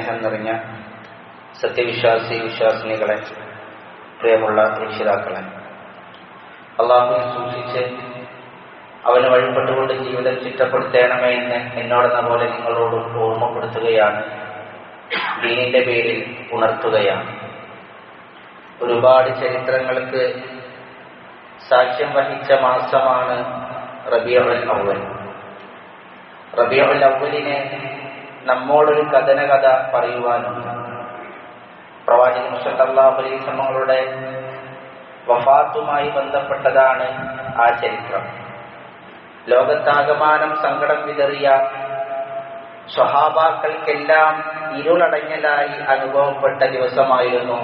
സ്നേഹം നിറഞ്ഞ സത്യവിശ്വാസി വിശ്വാസിനികളെ പ്രിയമുള്ള രക്ഷിതാക്കളെ അള്ളാഹുവിനെ സൂക്ഷിച്ച് അവന് വഴിപ്പെട്ടുകൊണ്ട് ജീവിതം ചിട്ടപ്പെടുത്തേണമേ എന്ന് എന്നോടെന്ന പോലെ നിങ്ങളോട് ഓർമ്മപ്പെടുത്തുകയാണ്. ദീനിന്റെ പേരിൽ ഉണർത്തുകയാണ്. ഒരുപാട് ചരിത്രങ്ങൾക്ക് സാക്ഷ്യം വഹിച്ച മാസമാണ് റബിയവൽ അവൽ റബിയവൽ അവലിനെ നമ്മോടൊരു കഥന കഥ പറയുവാനുണ്ട് പ്രവാചകൻ സല്ലല്ലാഹു അലൈഹി വസല്ലമയുടെ വഫാത്തുമായി ബന്ധപ്പെട്ടതാണ് ആ ചരിത്രം. ലോകത്താകമാനം സങ്കടം വിതറിയ സ്വഹാബാക്കൾക്കെല്ലാം ഇരുളടഞ്ഞലായി അനുഭവപ്പെട്ട ദിവസമായിരുന്നു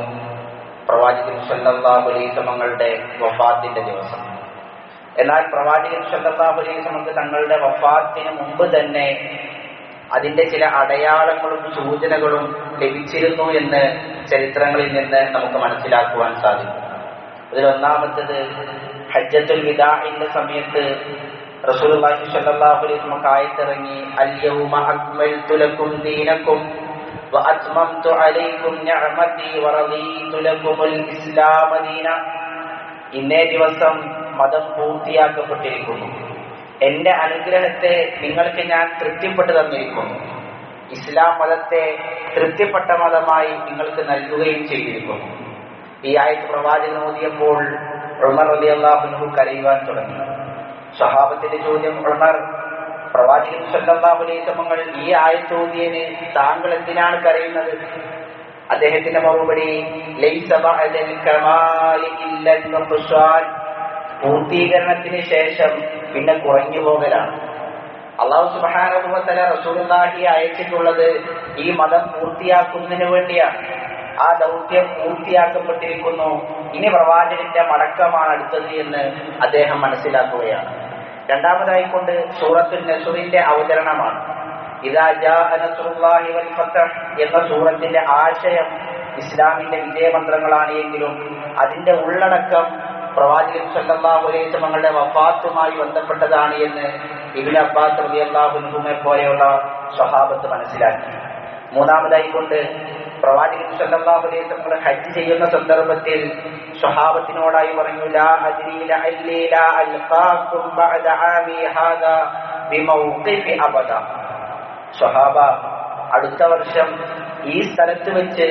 പ്രവാചകൻ സല്ലല്ലാഹു അലൈഹി വസല്ലമയുടെ വഫാത്തിന്റെ ദിവസം. എന്നാൽ പ്രവാചകൻ വസല്ലമക്ക് തങ്ങളുടെ വഫാത്തിന് മുമ്പ് തന്നെ അതിന്റെ ചില അടയാളങ്ങളും സൂചനകളും ലഭിച്ചിരുന്നു എന്ന് ചരിത്രങ്ങളിൽ നിന്ന് നമുക്ക് മനസ്സിലാക്കുവാൻ സാധിക്കും. അതിലൊന്നാമത്തത് ഹജ്ജത്തുൽ വിദാഇന്റെ സമയത്ത് ദീന. ഇന്നേ ദിവസം മതം പൂർത്തിയാക്കപ്പെട്ടിരിക്കുന്നു. എന്റെ അനുഗ്രഹത്തെ നിങ്ങൾക്ക് ഞാൻ തൃപ്തിപ്പെട്ടു തന്നിരിക്കുന്നു ഇസ്ലാം മതത്തെ തൃപ്തിപ്പെട്ട മതമായി നിങ്ങൾക്ക് നൽകുകയും ചെയ്തിരിക്കുന്നു ഈ ആയത്ത് പ്രവാചകൻ ഓതിയപ്പോൾ ഉമർ അലി അള്ളാഹുനു കരയുവാൻ തുടങ്ങി. സ്വഹാബത്തിന്റെ ചോദ്യം ഉമർ പ്രവാചകൻ സല്ലല്ലാഹു അലൈഹി ഈ ആയത്ത് താങ്കൾ എന്തിനാണ് കരയുന്നത്? അദ്ദേഹത്തിന്റെ മറുപടി ലൈസ പൂർത്തീകരണത്തിന് ശേഷം പിന്നെ കുറഞ്ഞു പോകലാണ്. അള്ളാഹു സുബാനുഭവത്തല റസൂലുള്ളാഹി അയച്ചിട്ടുള്ളത് ഈ മതം പൂർത്തിയാക്കുന്നതിന് വേണ്ടിയാണ്. ആ ദൗത്യം പൂർത്തിയാക്കപ്പെട്ടിരിക്കുന്നു. ഇനി പ്രവാചകന്റെ മടക്കമാണ് അടുത്തത് എന്ന് അദ്ദേഹം മനസ്സിലാക്കുകയാണ്. രണ്ടാമതായിക്കൊണ്ട് സൂറത്തുൽ നസുറിന്റെ അവതരണമാണ്. എന്ന സൂറത്തിന്റെ ആശയം ഇസ്ലാമിന്റെ വിജയമന്ത്രങ്ങളാണ് എങ്കിലും അതിന്റെ ഉള്ളടക്കം പ്രവാചകൻ വസല്ലമയുടെ വഫാത്തുമായി ബന്ധപ്പെട്ടതാണ് എന്ന് ഇബിൻ അബ്ബാസ് റളിയല്ലാഹു അൻഹുമെ പോലെയുള്ള സ്വഹാബത്ത് മനസ്സിലാക്കി. മൂന്നാമതായി കൊണ്ട് പ്രവാചകൻ വസല്ലം ഹജ്ജ് ചെയ്യുന്ന സന്ദർഭത്തിൽ സ്വഹാബത്തിനോടായി പറഞ്ഞു ലാ ബഅദ ആമി ബിമൗഖിഫി അബദ. സ്വഹാബ അടുത്ത വർഷം ഈ സ്ഥലത്ത് വെച്ച്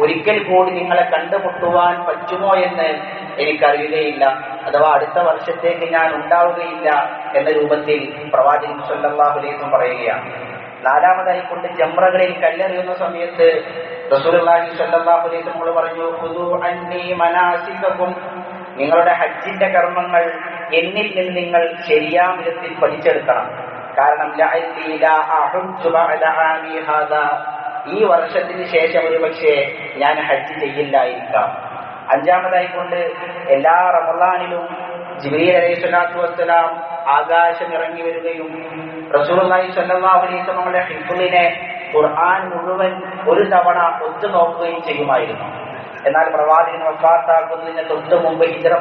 ഒരിക്കൽ കൂടി നിങ്ങളെ കണ്ടുമുട്ടുവാൻ പറ്റുമോ എന്ന് എനിക്കറിയുകയില്ല. അഥവാ അടുത്ത വർഷത്തേക്ക് ഞാൻ ഉണ്ടാവുകയില്ല എന്ന രൂപത്തിൽ പ്രവാചകൻ വസല്ലം പറയുകയാണ്. നാലാമതായി കൊണ്ട് ജംറകളിൽ കല്ലെറിയുന്ന സമയത്ത് സ്വല്ലല്ലാഹു അലൈഹി വസല്ലം പറഞ്ഞു പുതു അന്നി മനാസികകും നിങ്ങളുടെ ഹജ്ജിന്റെ കർമ്മങ്ങൾ എന്നിൽ നിന്ന് നിങ്ങൾ ശരിയാം വിധത്തിൽ പഠിച്ചെടുക്കണം. കാരണം ഈ വർഷത്തിന് ശേഷം ഒരു പക്ഷേ ഞാൻ ഹജ്ജ് ചെയ്യില്ലായിരിക്കാം. അഞ്ചാമതായി കൊണ്ട് എല്ലാ റമദാനിലും ജിബ്രീൽ അലൈഹി സ്വലാത്തു വസ്സലാം ആകാശം ഇറങ്ങി വരികയും അലൈഹി വസല്ലമയുടെ ഹിഫ്ളിനെ ഖുർആൻ മുഴുവൻ ഒരു തവണ ഒത്തു നോക്കുകയും ചെയ്യുമായിരുന്നു. എന്നാൽ പ്രവാചകൻ വഫാത്താക്കുന്നതിന് തൊട്ട് മുമ്പ് ഹിജറ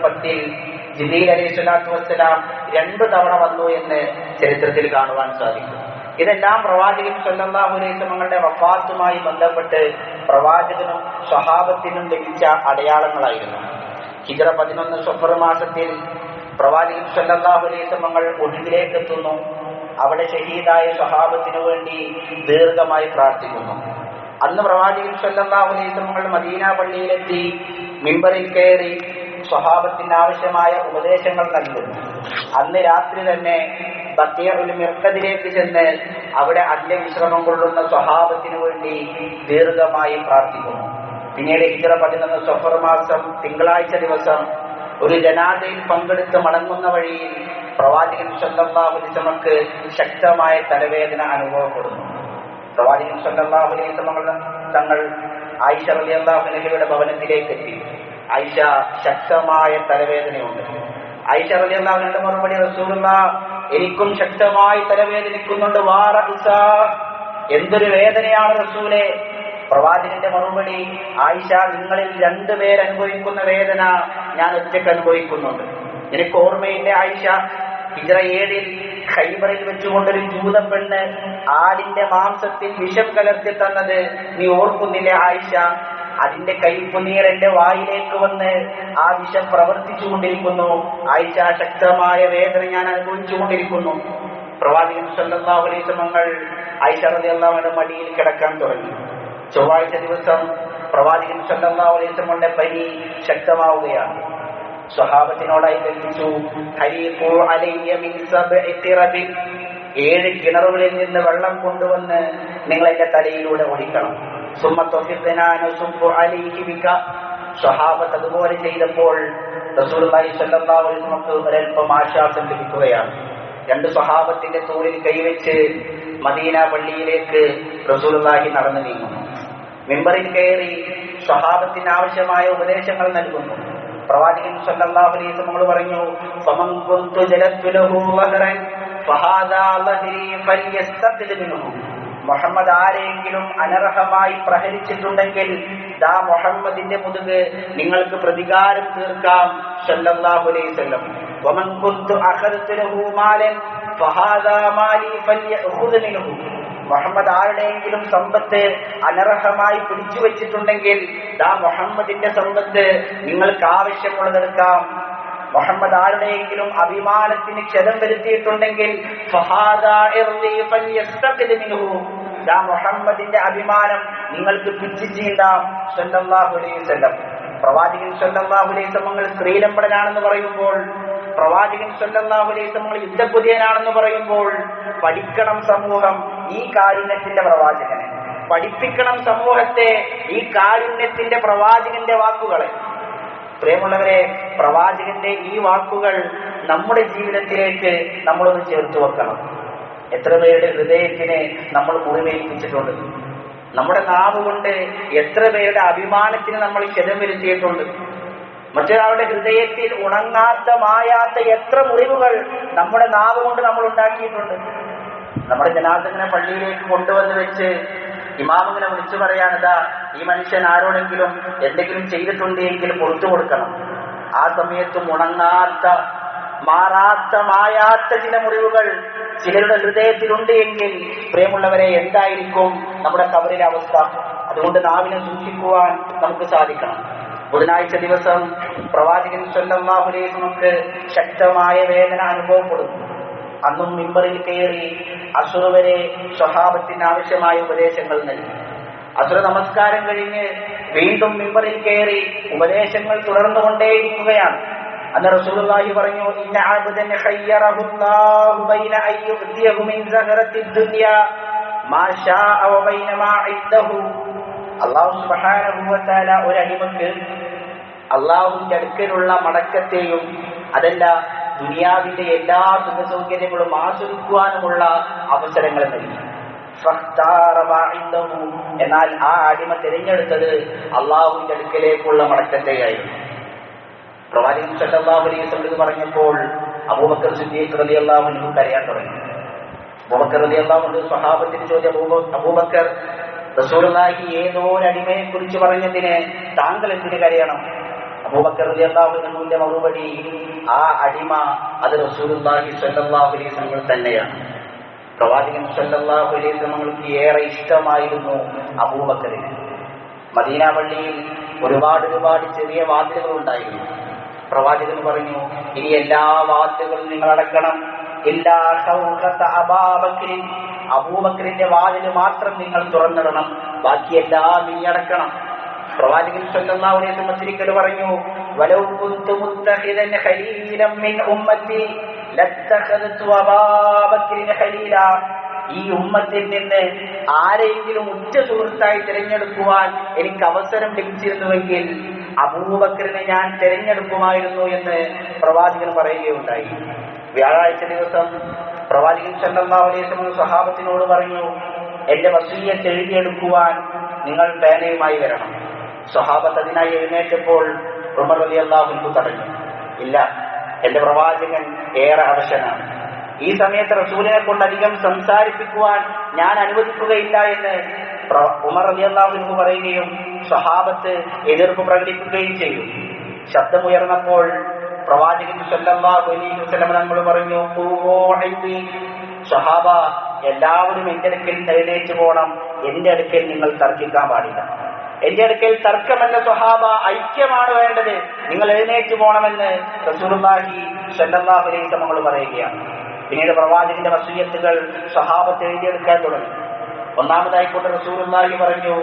ജിബ്രീൽ അലൈഹി സ്വലാത്തു വസ്സലാം രണ്ടു തവണ വന്നു എന്ന് ചരിത്രത്തിൽ കാണുവാൻ സാധിക്കും. ഇതെല്ലാം പ്രവാചകൻ വസല്ലമയുടെ വഫാത്തുമായി ബന്ധപ്പെട്ട് പ്രവാചകനും സ്വഹാബത്തിനും ലഭിച്ച അടയാളങ്ങളായിരുന്നു. ഹിജറ പതിനൊന്ന് സഫർ മാസത്തിൽ പ്രവാചകൻ വസല്ലമകൾ ഒടുവിലേക്ക് എത്തുന്നു അവിടെ ഷഹീദായ സ്വഹാബത്തിനു വേണ്ടി ദീർഘമായി പ്രാർത്ഥിക്കുന്നു. അന്ന് പ്രവാചകൻ വസല്ലമകൾ മദീന പള്ളിയിലെത്തി മിമ്പറിൽ കയറി സ്വഹാബത്തിന് ആവശ്യമായ ഉപദേശങ്ങൾ നൽകുന്നു. അന്ന് രാത്രി തന്നെ ബത്തിയുൽ മിർക്കതിലേക്ക് ചെന്ന് അവിടെ അന്ത്യവിശ്രമം കൊള്ളുന്ന സ്വഹാബത്തിനു വേണ്ടി ദീർഘമായി പ്രാർത്ഥിക്കുന്നു. പിന്നീട് ഹിജറ പതിനൊന്ന് സഫർ മാസം തിങ്കളാഴ്ച ദിവസം ഒരു ജനാദയിൽ പങ്കെടുത്ത് മടങ്ങുന്ന വഴിയിൽ പ്രവാചകൻ വസല്ലമക്ക് ശക്തമായ തലവേദന അനുഭവപ്പെടുന്നു. പ്രവാചകൻ വസല്ലം തങ്ങൾ ആയിഷ അൻഹയുടെ ഭവനത്തിലേക്ക് എത്തി. ആയിഷ ശക്തമായ തലവേദനയുണ്ട്. ആയിഷ അൻഹയുടെ മറുപടി റസൂലുള്ള എനിക്കും ശക്തമായി തലവേദനിക്കുന്നുണ്ട് വാറ എന്തൊരു വേദനയാണ് റസൂലെ. പ്രവാചകന്റെ മറുപടി ആയിഷ നിങ്ങളിൽ രണ്ടുപേർ അനുഭവിക്കുന്ന വേദന ഞാൻ ഒറ്റയ്ക്ക് അനുഭവിക്കുന്നുണ്ട്. എനിക്ക് ഓർമ്മയില്ല ആയിഷ? ഹിജറ ഏഴിൽ ഖൈബറിൽ വെച്ചുകൊണ്ടൊരു ജൂത പെണ്ണ് ആടിന്റെ മാംസത്തിൽ വിഷം കലർത്തി തന്നത് നീ ഓർക്കുന്നില്ലേ ആയിഷ? അതിന്റെ കൈപ്പുനീർ എന്റെ വായിലേക്ക് വന്ന് ആ വിഷം പ്രവർത്തിച്ചു കൊണ്ടിരിക്കുന്നു ആയിഷ ശക്തമായ വേദന ഞാൻ അനുഭവിച്ചു കൊണ്ടിരിക്കുന്നു പ്രവാചകൻ സല്ലല്ലാഹു അലൈഹി വസല്ലമകൾ ആയിഷ മടിയിൽ കിടക്കാൻ തുടങ്ങി. ചൊവ്വാഴ്ച ദിവസം പ്രവാചകൻ സല്ലല്ലാഹു അലൈഹി വസല്ലമയുടെ പനി ശക്തമാവുകയാണ്. സ്വഹാബത്തിനോടായി കൽപ്പിച്ചു ഏഴ് കിണറുകളിൽ നിന്ന് വെള്ളം കൊണ്ടുവന്ന് നിങ്ങൾ എന്റെ തലയിലൂടെ ഒഴിക്കണം സ്വഹാബത്ത് അതുപോലെ ചെയ്തപ്പോൾ വസല്ലമക്ക് ഒരൽപ്പം ആശ്വാസം ലഭിക്കുകയാണ്. രണ്ട് സ്വഹാബത്തിന്റെ തോളിൽ കൈവച്ച് മദീന പള്ളിയിലേക്ക് റസൂലുള്ളാഹി നടന്നു നീങ്ങുന്നു. മെമ്പറിൽ കയറി സ്വഹാബത്തിന് ആവശ്യമായ ഉപദേശങ്ങൾ നൽകുന്നു. പ്രവാചകൻ സല്ലല്ലാഹു അലൈഹി വസല്ലം പറഞ്ഞു ഫമൻ കുന്തു ജലത്തു ലഹു വഹറൻ ഫഹാദാ ലഹരി ഫൽയസ്തഖിൽ മിൻഹു. മുഹമ്മദ് ആരെയെങ്കിലും അനർഹമായി പ്രഹരിച്ചിട്ടുണ്ടെങ്കിൽ ദാ മുഹമ്മദിന്റെ മുതുക് നിങ്ങൾക്ക് പ്രതികാരം തീർക്കാം സല്ലല്ലാഹു അലൈഹി വസല്ലം. വമൻ കുന്തു അഖദതു ലഹു മാലൻ ഫഹാദാ മാലി ഫൽയഖുദ് മിൻഹു. മുഹമ്മദ് ആരുടെയെങ്കിലും സമ്പത്ത് അനർഹമായി പിടിച്ചു വെച്ചിട്ടുണ്ടെങ്കിൽ ദാ മുഹമ്മദിന്റെ സമ്പത്ത് നിങ്ങൾക്ക് ആവശ്യമുള്ളതെടുക്കാം മുഹമ്മദ് ആരുടെയെങ്കിലും അഭിമാനത്തിന് ക്ഷതം വരുത്തിയിട്ടുണ്ടെങ്കിൽ ദാ മുഹമ്മദിന്റെ അഭിമാനം നിങ്ങൾക്ക് പിച്ചു ചീണ്ടാം സല്ലല്ലാഹു അലൈഹി പ്രവാചകൻ സല്ലല്ലാഹു അലൈഹി സ്ത്രീലമ്പടനാണെന്ന് പറയുമ്പോൾ പ്രവാചകൻ സല്ലല്ലാഹു അലൈഹി യുദ്ധപുതിയനാണെന്ന് പറയുമ്പോൾ പഠിക്കണം സമൂഹം ഈ കാരുണ്യത്തിന്റെ പ്രവാചകനെ. പഠിപ്പിക്കണം സമൂഹത്തെ ഈ കാരുണ്യത്തിന്റെ പ്രവാചകന്റെ വാക്കുകളെ. പ്രിയമുള്ളവരെ പ്രവാചകന്റെ ഈ വാക്കുകൾ നമ്മുടെ ജീവിതത്തിലേക്ക് നമ്മളൊന്ന് ചേർത്ത് വെക്കണം. എത്ര പേരുടെ ഹൃദയത്തിനെ നമ്മൾ മുറിവേൽപ്പിച്ചിട്ടുണ്ട് നമ്മുടെ നാവ് കൊണ്ട് എത്ര പേരുടെ അഭിമാനത്തിന് നമ്മൾ ക്ഷതം വരുത്തിയിട്ടുണ്ട്. മറ്റൊരാളുടെ ഹൃദയത്തിൽ ഉണങ്ങാത്ത മായാത്ത എത്ര മുറിവുകൾ നമ്മുടെ നാവ് കൊണ്ട് നമ്മൾ ഉണ്ടാക്കിയിട്ടുണ്ട്. നമ്മുടെ ജനാർദ്ദനെ പള്ളിയിലേക്ക് കൊണ്ടുവന്ന് വെച്ച് ഇമാമിങ്ങനെ വിളിച്ചു പറയാനിതാ ഈ മനുഷ്യൻ ആരോടെങ്കിലും എന്തെങ്കിലും ചെയ്തിട്ടുണ്ടെങ്കിൽ പുറത്തു കൊടുക്കണം. ആ സമയത്തും ഉണങ്ങാത്ത മാറാത്ത മായാത്ത ചില മുറിവുകൾ ചിലരുടെ ഹൃദയത്തിലുണ്ട് എങ്കിൽ പ്രിയമുള്ളവരെ എന്തായിരിക്കും നമ്മുടെ കബറിലെ അവസ്ഥ? അതുകൊണ്ട് നാവിനെ സൂക്ഷിക്കുവാൻ നമുക്ക് സാധിക്കണം. ബുധനാഴ്ച ദിവസം പ്രവാചകൻ സല്ലല്ലാഹു അലൈഹി വസല്ലമക്ക് ശക്തമായ വേദന അനുഭവപ്പെടുന്നു അന്നും മിമ്പറിൽ കയറി അസുർ വരെ സ്വഭാവത്തിന് ആവശ്യമായ ഉപദേശങ്ങൾ നൽകി. അസുര നമസ്കാരം കഴിഞ്ഞ് വീണ്ടും മിമ്പറിൽ കയറി ഉപദേശങ്ങൾ തുടർന്നുകൊണ്ടേയിരിക്കുകയാണ്. അന്ന് റസൂലുള്ളാഹി പറഞ്ഞു ഇന്ന അബ്ദൻ ഖയ്യറഹുല്ലാഹു ബൈന അൻ യുഅ്തിയഹു മിൻ സഹറത്തിദ് ദുനിയ മാ ശാഅ വ ബൈന മാ ഇദ്ദഹു അല്ലാഹു സുബ്ഹാനഹു വ തആല ഒരു അടിമക്ക് അള്ളാഹുവിന്റെ അടുക്കലുള്ള മടക്കത്തെയും അതല്ല ദുനിയാവിന്റെ എല്ലാ സുഖസൗകര്യങ്ങളും ആസ്വദിക്കുവാനുമുള്ള അവസരങ്ങൾ നൽകി. എന്നാൽ ആ അടിമ തിരഞ്ഞെടുത്തത് അള്ളാഹുവിന്റെ അടുക്കലേക്കുള്ള മടക്കത്തെയായിരുന്നു. പ്രവാചകൻ സല്ലല്ലാഹു അലൈഹി പറഞ്ഞപ്പോൾ അബൂബക്കർ സിദ്ദീഖ് റളിയല്ലാഹു അൻഹു കരയാൻ തുടങ്ങി. അബൂബക്കർ റളിയല്ലാഹു അൻഹു സ്വഹാബത്തിന് ചോദ്യം അബൂബ- അബൂബക്കർ റസൂലുള്ളാഹി ഏതോ അടിമയെ കുറിച്ച് പറഞ്ഞതിന് താങ്കൾ എന്തിന് കരയണം? അബൂബക്കർ റളിയല്ലാഹു അൻഹുവിന്റെ മറുപടി ആ അടിമ അത് റസൂലുള്ളാഹി സ്വല്ലല്ലാഹു തന്നെയാണ്. പ്രവാചകൻ സല്ലല്ലാഹു അലൈഹി ഏറെ ഇഷ്ടമായിരുന്നു അബൂബക്കറിന്. മദീന പള്ളിയിൽ ഒരുപാട് ഒരുപാട് ചെറിയ വാതിലുകൾ ഉണ്ടായിരുന്നു. പ്രവാചകൻ പറഞ്ഞു ഇനി എല്ലാ വാതിലുകളും നിങ്ങൾ അടക്കണം. എല്ലാ സൗഹൃദ അബാബക്രിൻ അബൂബക്രിന്റെ വാതിൽ മാത്രം നിങ്ങൾ തുറന്നിടണം. ബാക്കിയെല്ലാം നീ അടക്കണം. പ്രവാചകൻ വസല്ലം ഒരിക്കൽ പറഞ്ഞു ഈ ഉമ്മത്തിൽ നിന്ന് ആരെങ്കിലും ഉറ്റ സുഹൃത്തായി തിരഞ്ഞെടുക്കുവാൻ എനിക്ക് അവസരം ലഭിച്ചിരുന്നുവെങ്കിൽ അബൂബക്കറിനെ ഞാൻ തിരഞ്ഞെടുക്കുമായിരുന്നു എന്ന് പ്രവാചകൻ പറയുകയുണ്ടായി. വ്യാഴാഴ്ച ദിവസം പ്രവാചകൻ സല്ലല്ലാഹു അലൈഹി സഹാബത്തിനോട് പറഞ്ഞു എന്റെ വസീയത്ത് എഴുതിയെടുക്കുവാൻ നിങ്ങൾ പേനയുമായി വരണം. സ്വഹാബത്ത് അതിനായി എഴുന്നേറ്റപ്പോൾ ഉമർ അലി അൻഹു തടഞ്ഞു. ഇല്ല എന്റെ പ്രവാചകൻ ഏറെ അവശനാണ്. ഈ സമയത്ത് റസൂലിനെ കൊണ്ട് അധികം സംസാരിപ്പിക്കുവാൻ ഞാൻ അനുവദിക്കുകയില്ല എന്ന് ഉമർ അൻഹു പറയുകയും സ്വഹാബത്ത് എതിർപ്പ് പ്രകടിപ്പിക്കുകയും ചെയ്തു. ശബ്ദമുയർന്നപ്പോൾ പ്രവാചകൻ സല്ലല്ലാഹു അലൈഹി വസല്ലം നമ്മൾ പറഞ്ഞു. സ്വഹാബ എല്ലാവരും എന്റെ അടുക്കൽ എഴുന്നേറ്റ് പോകണം എന്റെ അടുക്കൽ നിങ്ങൾ തർക്കിക്കാൻ പാടില്ല. എന്റെ അടുക്കൽ തർക്കമല്ല സ്വഹാബ ഐക്യമാണ് വേണ്ടത്. നിങ്ങൾ എഴുന്നേറ്റ് പോകണമെന്ന് റസൂലുള്ളാഹി സല്ലല്ലാഹു അലൈഹി പറയുകയാണ്. പിന്നീട് പ്രവാചകന്റെ വസീയത്തുകൾ സ്വഹാബത്ത് എഴുതിയെടുക്കാൻ തുടങ്ങി. ഒന്നാമതായിക്കോട്ടെ റസൂലുള്ളാഹി പറഞ്ഞു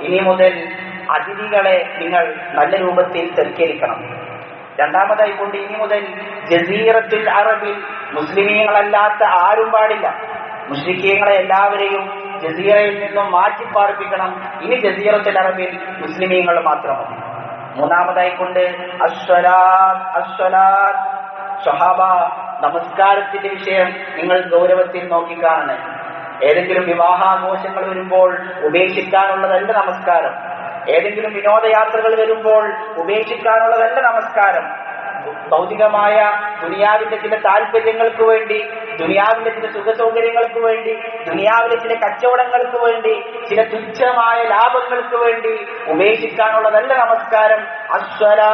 ഇനി മുതൽ അതിഥികളെ നിങ്ങൾ നല്ല രൂപത്തിൽ സൽക്കരിക്കണം രണ്ടാമതായിക്കൊണ്ട് ഇനി മുതൽ ജസീറത്തിൽ അറബിൽ മുസ്ലിമീങ്ങളല്ലാത്ത ആരും പാടില്ല. മുസ്ലിക്കീങ്ങളെ എല്ലാവരെയും ജസീറയിൽ നിന്നും മാറ്റിപ്പാർപ്പിക്കണം. ഇനി ജസീറത്തിൽ അറബിൽ മുസ്ലിമീങ്ങൾ മാത്രം മൂന്നാമതായി മൂന്നാമതായിക്കൊണ്ട് അശ്വലാദ് അശ്വലാദ് സ്വഹാബ നമസ്കാരത്തിന്റെ വിഷയം നിങ്ങൾ ഗൗരവത്തിൽ നോക്കിക്കാണണേ. ഏതെങ്കിലും വിവാഹാഘോഷങ്ങൾ വരുമ്പോൾ ഉപേക്ഷിക്കാനുള്ളതല്ല നമസ്കാരം. ഏതെങ്കിലും വിനോദയാത്രകൾ വരുമ്പോൾ ഉപേക്ഷിക്കാനുള്ളതല്ല നമസ്കാരം. ഭൗതികമായ ദുനിയാവിന്റെ ചില താല്പര്യങ്ങൾക്ക് വേണ്ടി ദുനിയാവിന്റെ ചില സുഖ സൗകര്യങ്ങൾക്ക് വേണ്ടി ദുനിയാവിലെ ചില കച്ചവടങ്ങൾക്ക് വേണ്ടി ചില തുച്ഛമായ ലാഭങ്ങൾക്ക് വേണ്ടി ഉപേക്ഷിക്കാനുള്ളതല്ല നമസ്കാരം. അസ്വരാ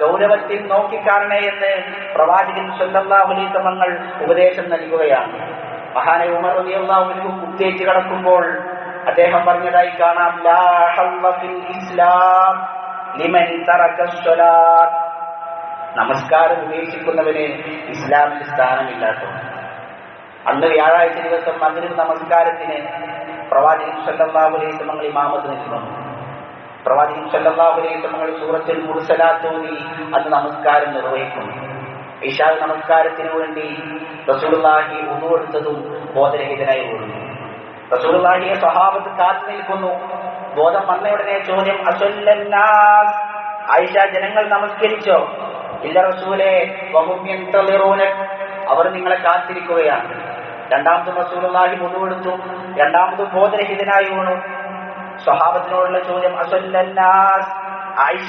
ഗൗരവത്തിൽ നോക്കിക്കാണണേ എന്ന് പ്രവാചകൻ സ്വന്തം ഉപദേശം നൽകുകയാണ്. മഹാനെ ഉമർ അൻഹു കുത്തേറ്റ് കടക്കുമ്പോൾ അദ്ദേഹം പറഞ്ഞതായി കാണാം ഇസ്ലാം ലിമൻ നമസ്കാരം ഉപേക്ഷിക്കുന്നവന് ഇസ്ലാമിൽ സ്ഥാനമില്ലാത്ത അന്ന് വ്യാഴാഴ്ച ദിവസം മകനും നമസ്കാരത്തിന് പ്രവാചകൻ സല്ലല്ലാഹു അലൈഹി തങ്ങൾ ഇമാമത്ത് നിൽക്കുന്നു പ്രവാചകൻ സല്ലല്ലാഹു അലൈഹി തങ്ങൾ സൂറത്തിൽ മുർസലാത്ത് അത് നമസ്കാരം നിർവഹിക്കുന്നു. ഇഷാ നമസ്കാരത്തിന് വേണ്ടി റസൂലുള്ളാഹി ഉദു എടുത്തതും ബോധരഹിതനായി ഓടുന്നു. റസൂലുള്ളാഹിയെ സ്വഹാബത്ത് കാത്തു നിൽക്കുന്നു. ബോധം വന്ന ഉടനെ ചോദ്യം അസല്ലന്നാസ്. ആയിഷ ജനങ്ങൾ നമസ്കരിച്ചോ? ഇല്ല റസൂലെ. അവർ നിങ്ങളെ കാത്തിരിക്കുകയാണ്. രണ്ടാമത് റസൂലുള്ളാഹി ഉദു എടുത്തു. രണ്ടാമതും ബോധരഹിതനായി വീണു സ്വഹാബത്തിനോടുള്ള ചോദ്യം അസല്ലന്നാസ്. ആയിഷ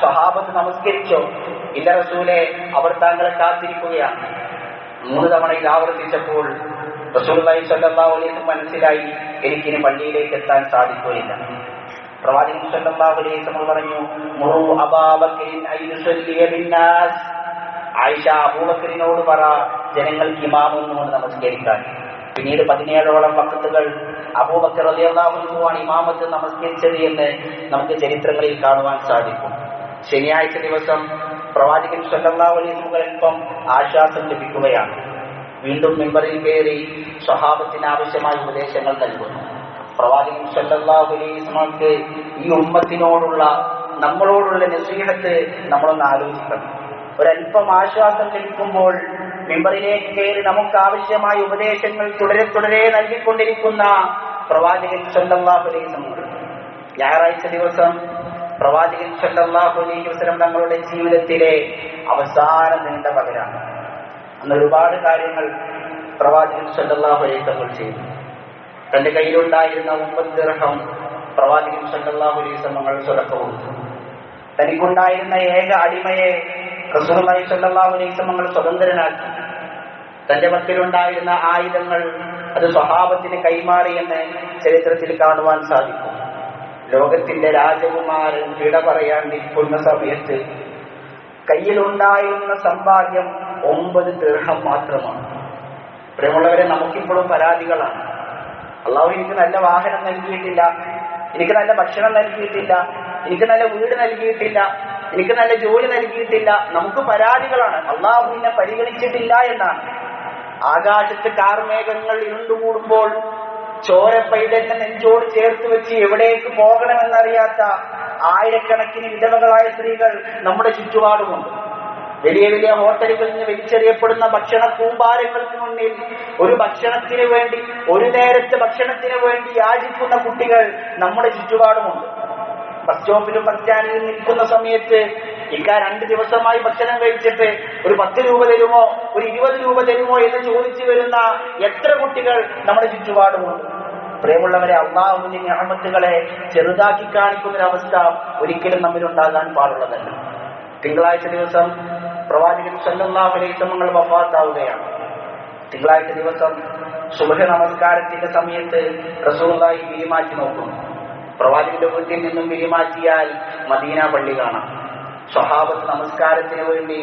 സ്വഹാബത്ത് നമസ്കരിച്ചോ? ഇല്ല റസൂലെ അവർ താങ്കളെ കാത്തിരിക്കുകയാണ്. മൂന്ന് തവണ ഇത് ആവർത്തിച്ചപ്പോൾ അലൈഹി വസല്ലം മനസ്സിലായി എനിക്കിനി പള്ളിയിലേക്ക് എത്താൻ സാധിക്കുകയില്ല. പ്രവാചകൻ വസല്ലം പറഞ്ഞു മുറു ആയിഷ അബൂബക്കരിനോട് പറ ജനങ്ങൾക്ക് ഇമാമൊന്നുകൊണ്ട് നമസ്കരിക്കാൻ. പിന്നീട് പതിനേഴോളം വക്കത്തുകൾ അബൂബക്കർ റളിയല്ലാഹുവാണ് ഇമാമത്ത് നമസ്കരിച്ചത് എന്ന് നമുക്ക് ചരിത്രങ്ങളിൽ കാണുവാൻ സാധിക്കും. ശനിയാഴ്ച ദിവസം പ്രവാചകൻ വസല്ലം അല്പം ആശ്വാസം ലഭിക്കുകയാണ്. വീണ്ടും മെമ്പറിൽ കയറി സ്വഹാബത്തിന് ആവശ്യമായ ഉപദേശങ്ങൾ നൽകുന്നു. പ്രവാചകൻ വസല്ലമക്ക് ഈ ഉമ്മത്തിനോടുള്ള നമ്മളോടുള്ള നസീഹത്ത് നമ്മളൊന്ന് ആലോചിക്കണം. ഒരല്പം ആശ്വാസം ലഭിക്കുമ്പോൾ മെമ്പറിലേക്ക് കയറി നമുക്ക് ആവശ്യമായ ഉപദേശങ്ങൾ തുടരെ തുടരെ നൽകിക്കൊണ്ടിരിക്കുന്ന പ്രവാചകൻ വസല്ലം ഞായറാഴ്ച ദിവസം പ്രവാചകൻ സല്ലല്ലാഹു അലൈഹി വസല്ലം തങ്ങളുടെ ജീവിതത്തിലെ അവസാന നീണ്ട പകരാണ് അന്ന് ഒരുപാട് കാര്യങ്ങൾ പ്രവാചകൻ സല്ലല്ലാഹു അലൈഹി തങ്ങൾ ചെയ്തു. തന്റെ കയ്യിലുണ്ടായിരുന്ന മുപ്പത് ദിർഹം പ്രവാചകൻ സല്ലല്ലാഹു അലൈഹി തങ്ങൾ സ്വതക്ക കൊടുത്തു. തനിക്കുണ്ടായിരുന്ന ഏക അടിമയെ റസൂലുള്ളാഹി സല്ലല്ലാഹു അലൈഹി തങ്ങൾ സ്വതന്ത്രനാക്കി. തന്റെ പക്കലുണ്ടായിരുന്ന ആയുധങ്ങൾ അത് സ്വഭാവത്തിന് കൈമാറിയെന്ന് ചരിത്രത്തിൽ കാണുവാൻ സാധിക്കും. ലോകത്തിന്റെ രാജകുമാരൻ വിട പറയാൻ നിൽക്കുന്ന സമയത്ത് കയ്യിലുണ്ടായിരുന്ന സമ്പാദ്യം ഒമ്പത് ദീർഘം മാത്രമാണ്. പ്രിയമുള്ളവരെ നമുക്കിപ്പോഴും പരാതികളാണ്. അള്ളാഹു എനിക്ക് നല്ല വാഹനം നൽകിയിട്ടില്ല എനിക്ക് നല്ല ഭക്ഷണം നൽകിയിട്ടില്ല എനിക്ക് നല്ല വീട് നൽകിയിട്ടില്ല എനിക്ക് നല്ല ജോലി നൽകിയിട്ടില്ല. നമുക്ക് പരാതികളാണ്. അള്ളാഹു എന്നെ പരിഗണിച്ചിട്ടില്ല എന്നാണ്. ആകാശത്ത് കാർമേഘങ്ങൾ ഇരുണ്ടുകൂടുമ്പോൾ ചോര പൈതലിനെ നെഞ്ചോട് ചേർത്ത് വെച്ച് എവിടേക്ക് പോകണമെന്നറിയാത്ത ആയിരക്കണക്കിന് വിധവകളായ സ്ത്രീകൾ നമ്മുടെ ചുറ്റുപാടുമുണ്ട്. വലിയ വലിയ ഹോട്ടലുകളിൽ നിന്ന് വലിച്ചെറിയപ്പെടുന്ന ഭക്ഷണ കൂമ്പാരങ്ങൾക്ക് മുന്നിൽ ഒരു ഭക്ഷണത്തിന് വേണ്ടി ഒരു നേരത്തെ ഭക്ഷണത്തിന് വേണ്ടി യാചിക്കുന്ന കുട്ടികൾ നമ്മുടെ ചുറ്റുപാടുമുണ്ട്. ബസ് സ്റ്റോപ്പിലും ബസ് സ്റ്റാൻഡിലും നിൽക്കുന്ന സമയത്ത് ഇക്ക രണ്ട് ദിവസമായി ഭക്ഷണം കഴിച്ചിട്ട് ഒരു പത്ത് രൂപ തരുമോ ഒരു ഇരുപത് രൂപ തരുമോ എന്ന് ചോദിച്ചു വരുന്ന എത്ര കുട്ടികൾ നമ്മുടെ ചുറ്റുപാടുമുണ്ട്? പ്രിയമുള്ളവരെ അള്ളാഹുവിന്റെ ഞാമത്തുകളെ ചെറുതാക്കി കാണിക്കുന്ന അവസ്ഥ ഒരിക്കലും നമ്മിലുണ്ടാകാൻ പാടുള്ളതല്ല. തിങ്കളാഴ്ച ദിവസം പ്രവാചകൻ സല്ലല്ലാഹു അലൈഹി വസല്ലം വഫാത്താവുകയാണ്. തിങ്കളാഴ്ച ദിവസം സുബഹ നമസ്കാരത്തിന്റെ സമയത്ത് റസൂലുള്ളാഹി വിരിമാറ്റി നോക്കും പ്രവാചകന്റെ വീട്ടിൽ നിന്നും വിരിമാറ്റിയാൽ മദീന പള്ളി കാണാം. സ്വഭാവത്ത് നമസ്കാരത്തിന് വേണ്ടി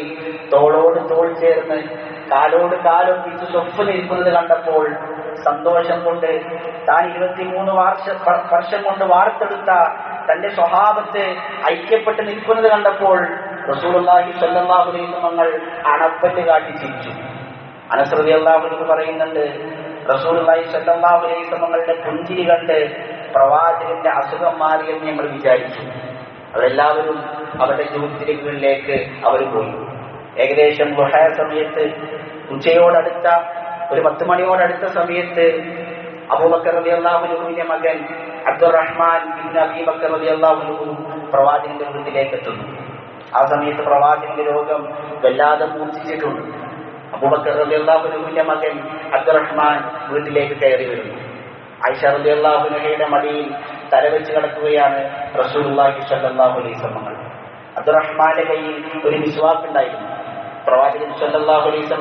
തോളോട് തോൾ ചേർന്ന് കാലോട് കാലൊപ്പിച്ച് സ്വപ്പ് നിൽക്കുന്നത് കണ്ടപ്പോൾ സന്തോഷം കൊണ്ട് താൻ ഇരുപത്തിമൂന്ന് വർഷ വർഷം കൊണ്ട് വാർത്തെടുത്ത തന്റെ സ്വഭാവത്ത് ഐക്യപ്പെട്ട് നിൽക്കുന്നത് കണ്ടപ്പോൾ സ്വല്ലല്ലാഹു അലൈഹി വസല്ലം അണപ്പറ്റ് കാട്ടി ചിരിച്ചു. അനശ്രുതി അള്ളാഹു പറയുന്നുണ്ട് സ്വല്ലല്ലാഹു അലൈഹി വസല്ലമയുടെ പുഞ്ചിരി കണ്ട് പ്രവാചകന്റെ അസുഖം മാറിയെന്ന് ഞങ്ങൾ വിചാരിച്ചു. അവരെല്ലാവരും അവരുടെ ജൂത്തിരികളിലേക്ക് അവർ പോയി. ഏകദേശം ഗുഹായ സമയത്ത് ഉച്ചയോടടുത്ത ഒരു പത്ത് മണിയോടടുത്ത സമയത്ത് അബൂബക്കർ അലി അള്ളാഹുലുവിന്റെ മകൻ അബ്ദുറഹ്മാൻ ബിൻ അബി ബക്കർ റബി അള്ളാഹുലു പ്രവാചകന്റെ വീട്ടിലേക്ക് എത്തുന്നു. ആ സമയത്ത് പ്രവാചകന്റെ രോഗം വല്ലാതെ മൂർച്ഛിച്ചിട്ടുണ്ട്. അബൂബക്കർ അലി അള്ളാഹുലുവിന്റെ മകൻ അബ്ദുറഹ്മാൻ വീട്ടിലേക്ക് കയറി വരുന്നു. ഐഷ അലി മടിയിൽ തലവെച്ച് കിടക്കുകയാണ് റസൂലുള്ളാഹി സ്വല്ലല്ലാഹു അലൈഹി അബ്ദുറഹ്മാന്റെ കയ്യിൽ ഒരു മിസ്വാക്ക് ഉണ്ടായിരുന്നു. പ്രവാചകൻ സ്വല്ലല്ലാഹു അലൈഹി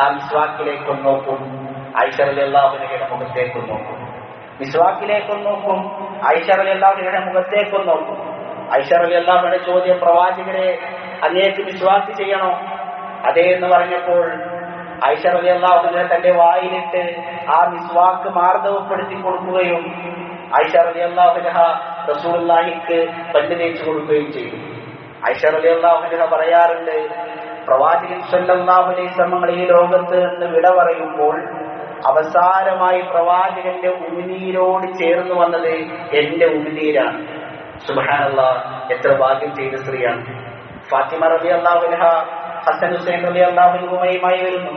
ആ മിസ്വാക്കിലേക്ക് നോക്കും. ആയിഷ അള്ളാഹുലഹയുടെ മുഖത്തേക്ക് നോക്കും. മിസ്വാക്കിലേക്ക് നോക്കും. ആയിഷ അള്ളാഹുലഹയുടെ മുഖത്തേക്ക് നോക്കും. ഐഷ അള്ളാഹുയുടെ ചോദ്യം പ്രവാചകരെ അങ്ങേക്ക് മിസ്വാക്ക് ചെയ്യണോ? അതേ എന്ന് പറഞ്ഞപ്പോൾ ഐഷ അള്ളാഹുവിനെ തന്റെ വായിലിട്ട് ആ മിസ്വാക്ക് മാർദ്ദവപ്പെടുത്തി കൊടുക്കുകയും അള്ളാഹുലഹ റസൂലുള്ളാഹിക്ക് പല്ല് തേച്ചു കൊടുക്കുകയും ചെയ്തു. റബി പറയാറുണ്ട് പ്രവാചകൻ സല്ലല്ലാഹു അലൈഹി വസല്ലം ഈ ലോകത്ത് നിന്ന് വിട പറയുമ്പോൾ അവസാനമായി പ്രവാചകന്റെ ഉമിനീരോട് ചേർന്ന് വന്നത് എന്റെ ഉമിനീരാണ്. സുബാനല്ല എത്ര ഭാഗ്യം ചെയ്ത സ്ത്രീയാണ്. ഫാത്തിമ റബി അള്ളാഹുലഹ ഹസൻ ഹുസൈൻ റബി അള്ളാഹുലുമായി വരുന്നു.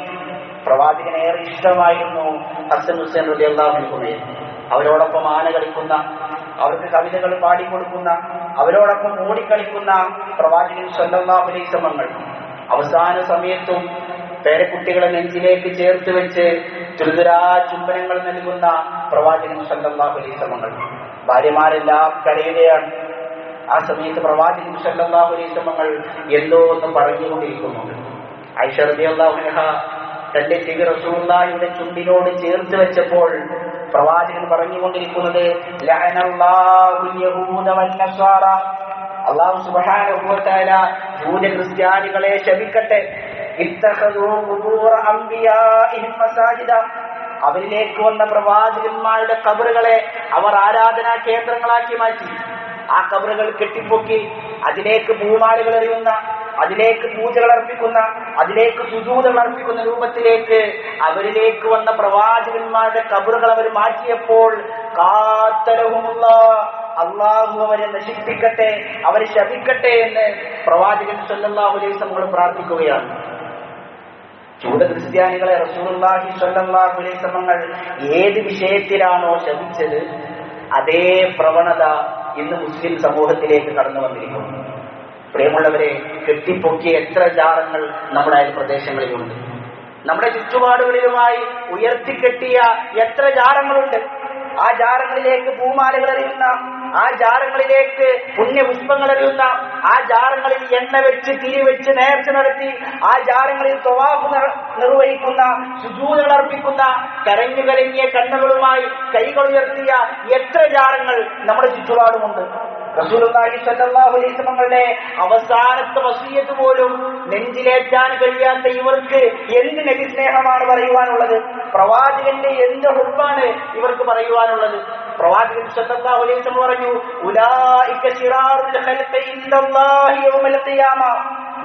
പ്രവാചകന് ഏറെ ഇഷ്ടമായിരുന്നു ഹസൻ ഹുസൈൻ റബി അള്ളാഹുലുമയെ അവരോടൊപ്പം ആന കളിക്കുന്ന അവർക്ക് കവിതകൾ പാടിക്കൊടുക്കുന്ന അവരോടൊപ്പം ഓടിക്കളിക്കുന്ന പ്രവാചകൻ സല്ലല്ലാഹു ശ്രമങ്ങൾ അവസാന സമയത്തും പേരക്കുട്ടികളെ നെഞ്ചിലേക്ക് ചേർത്ത് വെച്ച് തുരുതുരാ ചുംബനങ്ങൾ നൽകുന്ന പ്രവാചകൻ സ്വന്തമാവലി ശ്രമങ്ങൾ ഭാര്യമാരെല്ലാം കരയുകയാണ്. ആ സമയത്ത് പ്രവാചകൻ സ്വന്തമാവലി ശ്രമങ്ങൾ എന്തോ ഒന്ന് പറഞ്ഞുകൊണ്ടിരിക്കുന്നുണ്ട് ഐശ്വര്യ തന്റെ ചെവി റസൂലുള്ളാഹിയുടെ ചുണ്ടിനോട് ചേർത്ത് വെച്ചപ്പോൾ പ്രവാചകൻ പറഞ്ഞുകൊണ്ടിരിക്കുന്നത് അള്ളാഹു തആല ജൂത ക്രിസ്ത്യാനികളെ ശപിക്കട്ടെ അവരിലേക്ക് വന്ന പ്രവാചകന്മാരുടെ കബറുകളെ അവർ ആരാധനാ കേന്ദ്രങ്ങളാക്കി മാറ്റി. ആ കബറുകൾ കെട്ടിപ്പൊക്കി അതിലേക്ക് പൂമാലകൾ എറിയുന്ന അതിലേക്ക് പൂജകൾ അർപ്പിക്കുന്ന അതിലേക്ക് സുജൂതകൾ അർപ്പിക്കുന്ന രൂപത്തിലേക്ക് അവരിലേക്ക് വന്ന പ്രവാചകന്മാരുടെ കബറുകൾ അവർ മാറ്റിയപ്പോൾ കാത്തരവുമുള്ള അള്ളാഹു അവരെ നശിപ്പിക്കട്ടെ അവരെ ശപിക്കട്ടെ എന്ന് പ്രവാചകൻ സല്ലല്ലാഹു അലൈഹി നമ്മൾ പ്രാർത്ഥിക്കുകയാണ്. ചൂട് ക്രിസ്ത്യാനികളെ റസൂലുള്ളാഹി സ്വല്ലല്ലാഹു അലൈഹി ഏത് വിഷയത്തിലാണോ ശപിച്ചത് അതേ പ്രവണത ഇന്ന് മുസ്ലിം സമൂഹത്തിലേക്ക് കടന്നു വന്നിരിക്കുന്നു പ്രിയമുള്ളവരെ കെട്ടിപ്പൊക്കിയ എത്ര ജാറങ്ങൾ നമ്മുടെ അയൽ പ്രദേശങ്ങളിലുണ്ട്. നമ്മുടെ ചുറ്റുപാടുകളിലുമായി ഉയർത്തിക്കെട്ടിയ എത്ര ജാറങ്ങളുണ്ട്. ആ ജാറങ്ങളിലേക്ക് പൂമാലകൾ അറിയുന്ന ആ ജാറങ്ങളിലേക്ക് പുണ്യപുഷ്പങ്ങൾ അറിയുന്ന ആ ജാറങ്ങളിൽ എണ്ണ വെച്ച് തിരി വെച്ച് നേർച്ച നടത്തി ആ ജാറങ്ങളിൽ തൊവാഫ് നിർവഹിക്കുന്ന സുജൂതകൾ അർപ്പിക്കുന്ന കരഞ്ഞു കരങ്ങിയ കണ്ണുകളുമായി കൈകൾ ഉയർത്തിയ എത്ര ജാറങ്ങൾ നമ്മുടെ ചുറ്റുപാടുമുണ്ട്. റസൂലുള്ളാഹി സ്വല്ലല്ലാഹു അലൈഹി വസല്ലമയുടെ അവസാനത്തെ വസീയത്ത് പോലും നെഞ്ചിലേറ്റാൻ കഴിയാത്ത ഇവർക്ക് എന്ത് നബി സ്നേഹമാണ് പറയുവാനുള്ളത്? പ്രവാചകന്റെ എന്ത് ഹുബാണ് ഇവർക്ക് പറയുവാനുള്ളത്? പ്രവാചകൻ സല്ലല്ലാഹു അലൈഹി വസല്ലം പറഞ്ഞു ഉലായിക ശിറാറുൽ ഖൽഖി ഇൻദല്ലാഹി യൗമൽ ഖിയാമ.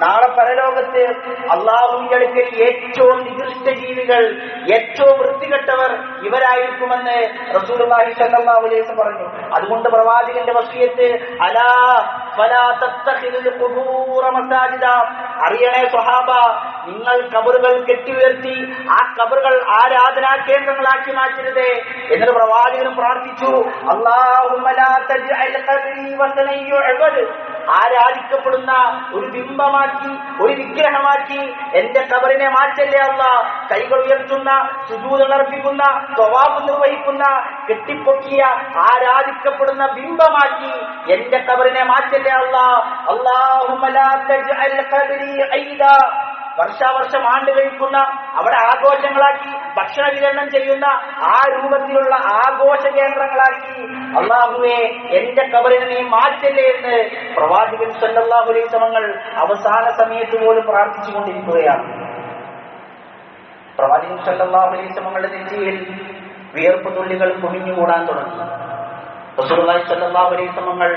നാളെ പരലോകത്ത് അള്ളാഹുവിന്റെ അടുക്കൽ ഏറ്റവും നികൃഷ്ട ജീവികൾ ഏറ്റവും വൃത്തികെട്ടവർ ഇവരായിരിക്കുമെന്ന് അലൈഹി വസല്ലം പറഞ്ഞു. അതുകൊണ്ട് പ്രവാചകന്റെ വസിയത്ത് അലാ അറിയണേ സ്വഹാബ നിങ്ങൾ കബറുകൾ കെട്ടി കെട്ടിയുയർത്തി ആ കബറുകൾ ആരാധനാ കേന്ദ്രങ്ങളാക്കി മാറ്റരുതേ എന്നിട്ട് പ്രവാചകനും പ്രാർത്ഥിച്ചു. ആരാധിക്കപ്പെടുന്ന ഒരു ബിംബമാക്കി ഒരു വിഗ്രഹമാക്കി എന്റെ കബറിനെ മാറ്റല്ലേ അല്ല. കൈകൾ ഉയർത്തുന്ന സുജൂതർപ്പിക്കുന്ന സ്വഭാവം നിർവഹിക്കുന്ന കെട്ടിപ്പൊക്കിയ ആരാധിക്കപ്പെടുന്ന ബിംബമാക്കി എന്റെ കബറിനെ മാറ്റല്ലേ അല്ല അള്ളാ ലാ തജ്അൽ ഖബ്രി ഐദാ വർഷാവർഷം ആണ്ട് കഴിക്കുന്ന അവിടെ ആഘോഷങ്ങളാക്കി ഭക്ഷണ വിതരണം ചെയ്യുന്ന ആ രൂപത്തിലുള്ള ആഘോഷ കേന്ദ്രങ്ങളാക്കി അള്ളാഹുവെ എന്റെ കബറിനെ നീ മാറ്റല്ലേ എന്ന് പ്രവാചകൻ സല്ലല്ലാഹു അലൈഹി അവസാന സമയത്ത് പോലും പ്രാർത്ഥിച്ചുകൊണ്ടിരിക്കുകയാണ്. പ്രവാചകൻ സല്ലല്ലാഹു അലൈഹി നെറ്റിയിൽ വിയർപ്പ് തുള്ളികൾ കുമിഞ്ഞുകൂടാൻ തുടങ്ങി. റസൂലുള്ളാഹി സല്ലല്ലാഹു അലൈഹി വസല്ലമകൾ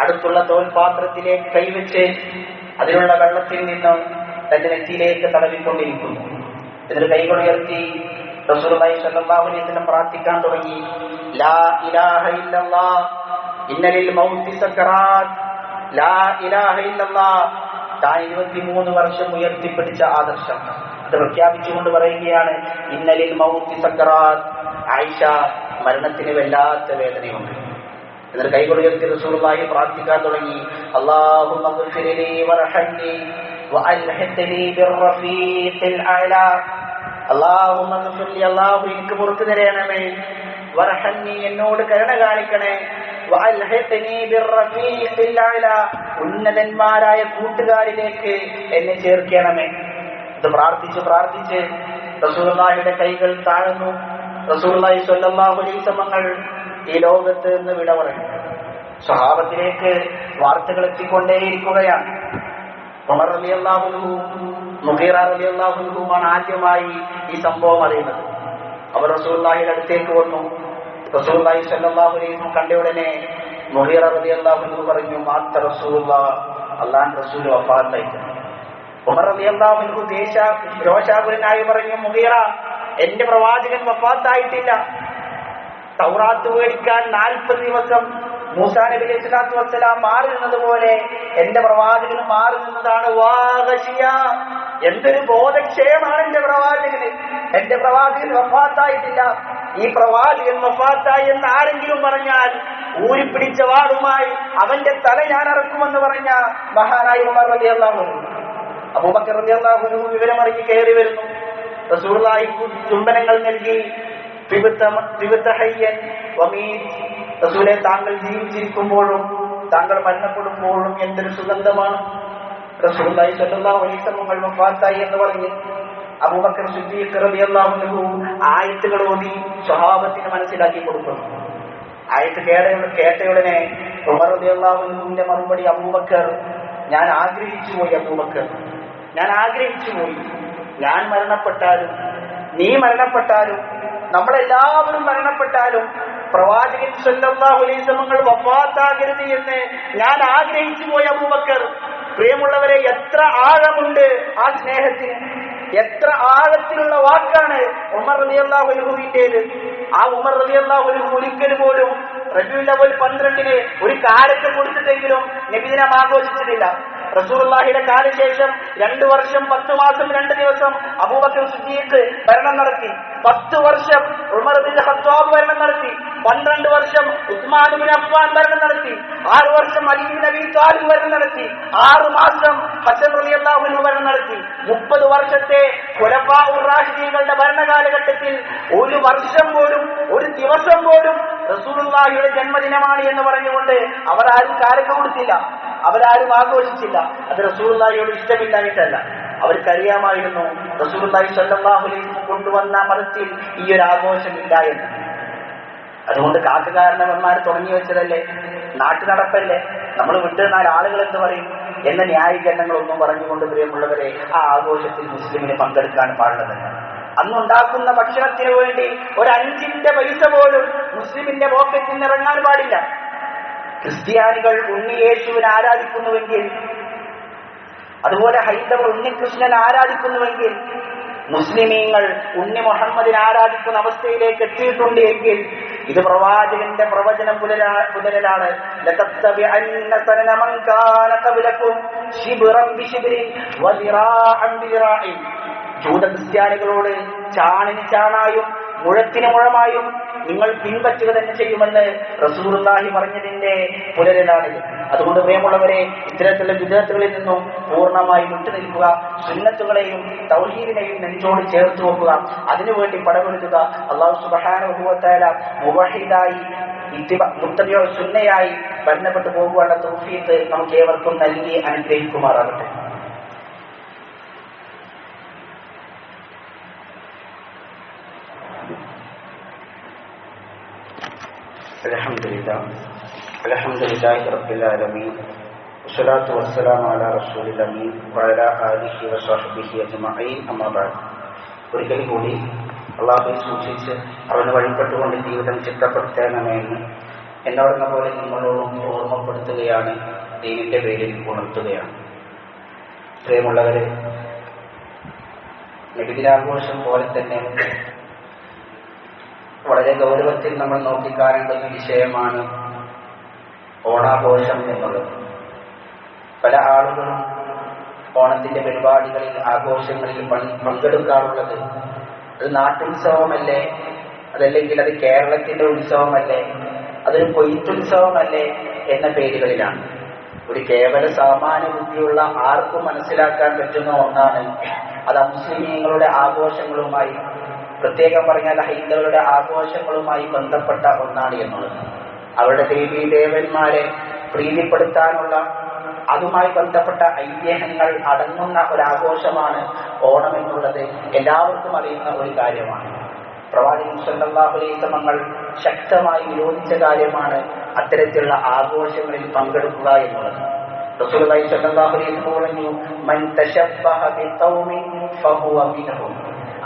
അടുത്തുള്ള തോൽപാത്രത്തിലേക്ക് കൈവച്ച് അതിലുള്ള വെള്ളത്തിൽ നിന്നും തന്റെ നെറ്റിയിലേക്ക് തടവിക്കൊണ്ടിരിക്കുന്നു. എന്നിട്ട് കൈകളുയർത്തി റസൂലുള്ളാഹി സ്വല്ലല്ലാഹു അലൈഹി വസല്ലം പ്രാർത്ഥിക്കാൻ തുടങ്ങി. ലാ ഇലാഹ ഇന്നലിൽ മൗത്തി സക്കറാത്ത് ലാ ഇലാഹ ഇല്ലല്ലാഹ് താൻ ഇരുപത്തിമൂന്ന് വർഷം ഉയർത്തിപ്പിടിച്ച ആദർശം. അത് പ്രഖ്യാപിച്ചുകൊണ്ട് പറയുകയാണ് ഇന്നലിൽ മൗത്തി സക്കറാത്ത് ആയിഷ മരണത്തിന് വല്ലാത്ത വേദനയുണ്ട്. എന്നിട്ട് കൈകൊണ്ട് ഉയർത്തി റസൂറുമായി പ്രാർത്ഥിക്കാൻ തുടങ്ങി. അള്ളാഹു എനിക്ക് പുറത്തു തരണമേ. വർഹന്നി എന്നോട് കരുണ കാണിക്കണേ. ഉന്നതന്മാരായ കൂട്ടുകാരിലേക്ക് എന്നെ ചേർക്കണമേ. ഇത് പ്രാർത്ഥിച്ച് പ്രാർത്ഥിച്ച് റസൂലുള്ളാഹിയുടെ കൈകൾ താഴ്ന്നു. അലൈഹി വസല്ലമകൾ ഈ ലോകത്ത് നിന്ന് വിട പറയും സ്വഭാവത്തിലേക്ക് വാർത്തകൾ എത്തിക്കൊണ്ടേയിരിക്കുകയാണ്. ഉമർ അലി അള്ളാഹുലു മുഖീറ അലി ആദ്യമായി ഈ സംഭവം അറിയുന്നത്. അവർ റസൂല്ലാഹിയുടെ അടുത്തേക്ക് വന്നു. റസൂല്ലാഹി സല്ലാഹു അലൈഹി കണ്ട ഉടനെ മുഹീർ അലി അള്ളാഹുലു പറഞ്ഞു മാത്ത റസൂല്ല അള്ളാൻ റസൂൽ വഫാത്തായി ഉമർ അലി അള്ളാഹുലു ദേശ രോഷാകുലനായി പറഞ്ഞു മുഹീറ എന്റെ പ്രവാചകൻ വഫാത്തായിട്ടില്ല. തൗറാത്ത് മേടിക്കാൻ നാൽപ്പത് ദിവസം മൂസാ നബി അലൈഹി സ്വലാത്തു വസ്സലാം മാറി നിന്നതുപോലെ എന്റെ പ്രവാചകന് മാറി നിന്നതാണ് എന്തൊരു ബോധക്ഷയമാണ് എന്റെ പ്രവാചകന്. എന്റെ പ്രവാചകൻ വഫാത്തായിട്ടില്ല. ഈ പ്രവാചകൻ വഫാത്തായി എന്ന് ആരെങ്കിലും പറഞ്ഞാൽ ഊരിപ്പിടിച്ച വാടുമായി അവന്റെ തല ഞാൻ ഇറക്കുമെന്ന് പറഞ്ഞ മഹാനായി ഉമർ റബി അള്ളാഹു അബൂബക്കർ റബി അള്ളാഹു വിവരമറിഞ്ഞ് കയറി വരുന്നു. റസൂർലായി ചുംബനങ്ങൾ നൽകി. റസൂലെ താങ്കൾ ജീവിച്ചിരിക്കുമ്പോഴും താങ്കൾ മരണപ്പെടുമ്പോഴും എന്തൊരു സുഗന്ധമാണ്? റസൂലായി വൈസമ്മങ്ങൾ വഫാത്തായി എന്ന് പറഞ്ഞ് അബൂബക്കർ സിദ്ദീഖ് റളിയല്ലാഹു ആയത്തുകൾ ഓതി സ്വഭാവത്തിന് മനസ്സിലാക്കി കൊടുക്കുന്നു. ആയത്ത് കേട കേട്ടയുടനെ ഉമർ റളിയല്ലാഹുവിന്റെ മറുപടി അബൂബക്കർ ഞാൻ ആഗ്രഹിച്ചു പോയി അബൂബക്കർ ഞാൻ ആഗ്രഹിച്ചു പോയി. ഞാൻ മരണപ്പെട്ടാലും നീ മരണപ്പെട്ടാലും നമ്മളെല്ലാവരും മരണപ്പെട്ടാലും പ്രവാചകൻ സ്വല്ലാഹുലീസമങ്ങൾ വഫാത്താകരുത് എന്ന് ഞാൻ ആഗ്രഹിച്ചു പോയ അബൂബക്കർ. പ്രിയമുള്ളവരെ എത്ര ആഴമുണ്ട് ആ സ്നേഹത്തിന്. എത്ര ആഴത്തിലുള്ള വാക്കാണ് ഉമർ റളിയല്ലാഹു അൻഹുവിന്റേത് ആ ഉമർ റളിയല്ലാഹു അൻഹു ഒരിക്കൽ പോലും റബീഉൽ അവൽ പന്ത്രണ്ടിന് ഒരു കാലത്ത് കൊടുത്തിട്ടെങ്കിലും നബിദിനം ആഘോഷിച്ചിട്ടില്ല. റസൂലുള്ളാഹിയുടെ കാലശേഷം രണ്ടു വർഷം പത്ത് മാസം രണ്ട് ദിവസം അബൂബക്കർ സിദ്ദീഖ് ഭരണം നടത്തി. പത്ത് വർഷം ഉമർ ബിൻ ഭരണം നടത്തി. പന്ത്രണ്ട് വർഷം ഉസ്മാൻ ബിൻ അഫ്വാൻ ഭരണം നടത്തി. ആറ് വർഷം അലി ബിൻ അബി താലിബ് ഭരണം നടത്തി. ആറ് മാസം ഹസൻ അലി അൻഹു ഭരണം നടത്തി. മുപ്പത് വർഷത്തെ ഖുലഫാ ഉർ ഭരണകാലഘട്ടത്തിൽ ഒരു വർഷം പോലും ഒരു ദിവസം പോലും റസൂലുള്ളാഹിയുടെ ജന്മദിനമാണ് എന്ന് പറഞ്ഞുകൊണ്ട് അവർ ആരും കാലൊക്കെ കൊടുത്തില്ല. അവരാരും ആഘോഷിച്ചില്ല. അത് റസൂലുള്ളാഹിയോട് ഇഷ്ടമില്ലായിട്ടല്ല അവർക്കറിയാമായിരുന്നു സ്വല്ലല്ലാഹു അലൈഹി കൊണ്ടുവന്ന മതത്തിൽ ഈ ഒരു ആഘോഷമില്ല എന്ന്. അതുകൊണ്ട് കാക്കുകാരണവന്മാർ തുടങ്ങി വെച്ചതല്ലേ? നാട്ടു നടപ്പല്ലേ നമ്മൾ വിട്ടിരുന്നാൽ ആളുകൾ എന്ത് പറയും? എന്ന ന്യായീകരണങ്ങളൊന്നും പറഞ്ഞുകൊണ്ട് പ്രിയമുള്ളവരെ ആ ആഘോഷത്തിൽ മുസ്ലിമിന് പങ്കെടുക്കാൻ പാടുള്ളതല്ല. അന്നുണ്ടാക്കുന്ന ഭക്ഷണത്തിന് വേണ്ടി ഒരു അഞ്ചിന്റെ പൈസ പോലും മുസ്ലിമിന്റെ പോക്കറ്റിൽ നിന്ന് ഇറങ്ങാൻ പാടില്ല. ക്രിസ്ത്യാനികൾ ഉണ്ണിയേശുവിനെ ആരാധിക്കുന്നുവെങ്കിൽ അതുപോലെ ഹൈന്ദവർ ഉണ്ണികൃഷ്ണൻ ആരാധിക്കുന്നുവെങ്കിൽ മുസ്ലിമീങ്ങൾ ഉണ്ണി മുഹമ്മദിനെ ആരാധിക്കുന്ന അവസ്ഥയിലേക്ക് എത്തിയിട്ടുണ്ട് എങ്കിൽ ഇത് പ്രവാചകന്റെ പ്രവചനം പുലരാ പുലരലാണ്. ജൂത ക്രിസ്ത്യാനികളോട് ചാണിന് ചാണായും മുഴത്തിന് മുഴമായും നിങ്ങൾ പിൻപറ്റുക തന്നെ ചെയ്യുമെന്ന് റസൂറുല്ലാഹി പറഞ്ഞതിന്റെ പുലരലാണിത് അതുകൊണ്ട് പ്രിയമുള്ളവരെ ഇത്തരത്തിലുള്ള വിദഗ്ധകളിൽ നിന്നും പൂർണമായി വിട്ടുനിൽക്കുക സുന്നത്തുകളെയും തൗഹീദിനെയും നെഞ്ചോട് ചേർത്ത് വെക്കുക അതിനുവേണ്ടി പടമെടുക്കുക അള്ളാഹു സുബഹാനുഭവത്തായ മുവഹിദായി മുത്തബിയോ സുന്നയായി ബന്ധപ്പെട്ടു പോകുവാനുള്ള തൗഫീത്ത് നമുക്ക് ഏവർക്കും നൽകി അനുഗ്രഹിക്കുമാറാകട്ടെ. لله الحمد لله رب العالمين والصلاة والسلام على رسول الأمين وعلى آله وصحبه أجمعين أما بعد ഒരിക്കൽ കൂടി അള്ളാഹുയെ സൂക്ഷിച്ച് അവന് വഴിപ്പെട്ടുകൊണ്ട് ജീവിതം ചിട്ടപ്പെടുത്തണമെന്ന് എന്നോടെന്ന പോലെ നിങ്ങളോടും ഓർമ്മപ്പെടുത്തുകയാണ് ദൈവിന്റെ പേരിൽ ഉണർത്തുകയാണ് പ്രിയമുള്ളവരെ നബിദിനാഘോഷം പോലെ തന്നെ വളരെ ഗൗരവത്തിൽ നമ്മൾ നോക്കിക്കാണേണ്ടുന്ന വിഷയമാണ് ഓണാഘോഷം എന്നത്. പല ആളുകളും ഓണത്തിന്റെ പരിപാടികളിൽ ആഘോഷങ്ങളിൽ പങ്ക് പങ്കെടുക്കാറുള്ളത് അത് നാട്ടുത്സവമല്ലേ? അതല്ലെങ്കിൽ അത് കേരളത്തിന്റെ ഉത്സവമല്ലേ? അതൊരു കൊയ്ത്തുത്സവമല്ലേ എന്ന പേരുകളിലാണ്. ഒരു കേവല സാമാന്യ ബുദ്ധിയുള്ള ആർക്കും മനസ്സിലാക്കാൻ പറ്റുന്ന ഒന്നാണ് അത് അമുസ്ലിമീങ്ങളുടെ ആഘോഷങ്ങളുമായി പ്രത്യേകം പറഞ്ഞാൽ ഹൈന്ദവരുടെ ആഘോഷങ്ങളുമായി ബന്ധപ്പെട്ട ഒന്നാണ് എന്നുള്ളത്. അവരുടെ ദേവീ ദേവന്മാരെ പ്രീതിപ്പെടുത്താനുള്ള അതുമായി ബന്ധപ്പെട്ട ഐതിഹ്യങ്ങൾ അടങ്ങുന്ന ഒരാഘോഷമാണ് ഓണം എന്നുള്ളത് എല്ലാവർക്കും അറിയുന്ന ഒരു കാര്യമാണ്. പ്രവാചകൻ വസല്ലമകൾ ശക്തമായി വിരോധിച്ച കാര്യമാണ് അത്തരത്തിലുള്ള ആഘോഷങ്ങളിൽ പങ്കെടുക്കുക എന്നുള്ളത്. സ്വല്ലല്ലാഹു അലൈഹി വസല്ലം പറഞ്ഞു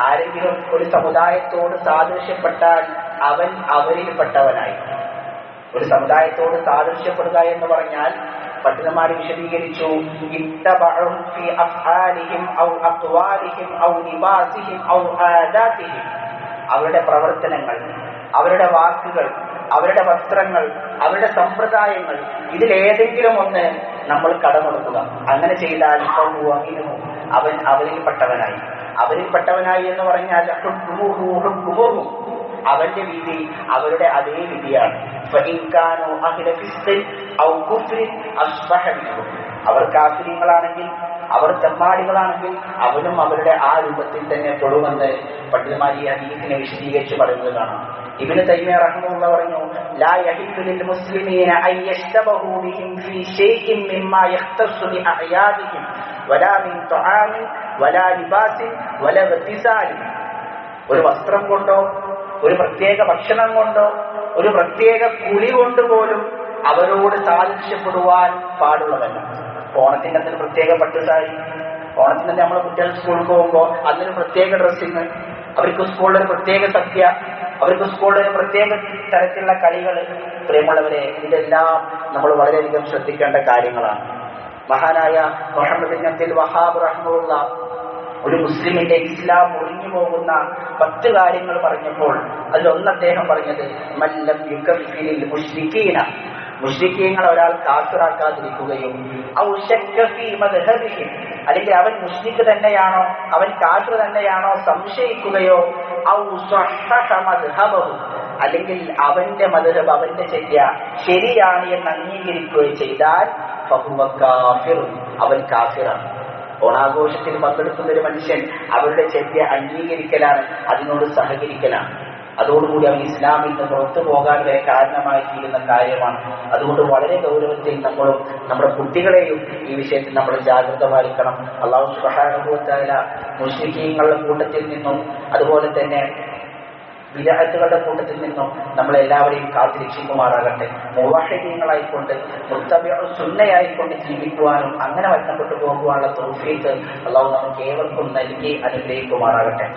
ആരെങ്കിലും ഒരു സമുദായത്തോട് സാദൃശ്യപ്പെട്ടാൽ അവൻ അവരിൽപ്പെട്ടവനായി. ഒരു സമുദായത്തോട് സാദൃശ്യപ്പെടുക എന്ന് പറഞ്ഞാൽ പട്ടണമാര് വിശദീകരിച്ചു അവരുടെ പ്രവർത്തനങ്ങൾ അവരുടെ വാക്കുകൾ അവരുടെ വസ്ത്രങ്ങൾ അവരുടെ സമ്പ്രദായങ്ങൾ ഇതിലേതെങ്കിലും ഒന്ന് നമ്മൾ കടമെടുക്കുക. അങ്ങനെ ചെയ്താൽ. അവൻ അവരിൽപ്പെട്ടവനായി. അവരിൽപ്പെട്ടവനായി എന്ന് പറഞ്ഞാൽ അവന്റെ രീതി അവരുടെ അതേ വിധിയാണ് അവർ കാഫര്യങ്ങളാണെങ്കിൽ അവർ തെമ്മാടികളാണെങ്കിൽ അവനും അവരുടെ ആ രൂപത്തിൽ തന്നെ തൊടുമെന്ന് പണ്ഡിതമാരി ഹദീസിനെ വിശദീകരിച്ച് പറയുന്നത് ഇവന് തൈമ റഹ്മുള്ള പറഞ്ഞു ലാ يحل ലിൽ മുസ്ലിമീന يشتبهوا بهم في ഫീ مما മിമ്മാ بأعيادهم ولا من വലാ മിൻ لباس വലാ ഇഗ്തിസാലിൻ ഒരു വസ്ത്രം കൊണ്ടോ ഒരു പ്രത്യേക ഭക്ഷണം കൊണ്ടോ ഒരു പ്രത്യേക കുളി കൊണ്ട് പോലും അവരോട് സാദൃശ്യപ്പെടുവാൻ പാടുള്ളതല്ല. ഓണത്തിന്റെ അന്നൊരു പ്രത്യേക പട്ടുസാരി ഓണത്തിന് നമ്മൾ കുട്ടികൾ സ്കൂളിൽ പോകുമ്പോൾ അതിന് പ്രത്യേക ഡ്രസ്സിങ് അവർക്ക് സ്കൂളിൽ ഒരു പ്രത്യേക സദ്യ അവർക്ക് സ്കൂളിൽ പ്രത്യേക തരത്തിലുള്ള കളികൾ പ്രിയമുള്ളവരെ ഇതെല്ലാം നമ്മൾ വളരെയധികം ശ്രദ്ധിക്കേണ്ട കാര്യങ്ങളാണ്. മഹാനായ മുഹമ്മദ് അബ്ദുൽ വഹാബ് റഹ്മുള്ള ഒരു മുസ്ലിമിന്റെ ഇസ്ലാം ഒഴിഞ്ഞു പോകുന്ന പത്ത് കാര്യങ്ങൾ പറഞ്ഞപ്പോൾ അതിലൊന്ന് അദ്ദേഹം പറഞ്ഞത് മല്ലം യുഗം മുഷ്രിക്കീന. മുഷ്രിക്കീങ്ങൾ ഒരാൾ കാഫിറാക്കാതിരിക്കുകയും അല്ലെങ്കിൽ അവൻ മുഷ്രിക്ക് തന്നെയാണോ അവൻ കാഫിർ തന്നെയാണോ സംശയിക്കുകയോ അല്ലെങ്കിൽ അവന്റെ മദ്ഹബ് അവന്റെ ചര്യ ശരിയാണ് എന്ന് അംഗീകരിക്കുകയോ ചെയ്താൽ അവൻ കാഫിറാണ്. ഓണാഘോഷത്തിൽ പങ്കെടുക്കുന്ന ഒരു മനുഷ്യൻ അവരുടെ ചര്യ അംഗീകരിക്കലാണ് അതിനോട് സഹകരിക്കലാണ്. അതോടുകൂടി അവൻ ഇസ്ലാമിൽ നിന്ന് പുറത്തു പോകാൻ കാരണമായി തീരുന്ന കാര്യമാണ്. അതുകൊണ്ട് വളരെ ഗൗരവത്തിൽ നമ്മളും നമ്മുടെ കുട്ടികളെയും ഈ വിഷയത്തിൽ നമ്മൾ ജാഗ്രത പാലിക്കണം അള്ളാഹു സുഹാനുഭവത്തായ മുസ്ലിഖീങ്ങളുടെ കൂട്ടത്തിൽ നിന്നും അതുപോലെ തന്നെ വിരാഹത്തുകളുടെ കൂട്ടത്തിൽ നിന്നും നമ്മളെല്ലാവരെയും കാത്തിരക്ഷിക്കുമാറാകട്ടെ. മുവാഹിദീങ്ങളായിക്കൊണ്ട് മുത്തബിയ സുന്നയായിക്കൊണ്ട് ജീവിക്കുവാനും അങ്ങനെ വരണപ്പെട്ടു പോകുവാനുള്ള തോഫീത്ത് അള്ളാഹു നമുക്ക് ഏവർക്കും നൽകി അനുഗ്രഹിക്കുമാറാകട്ടെ.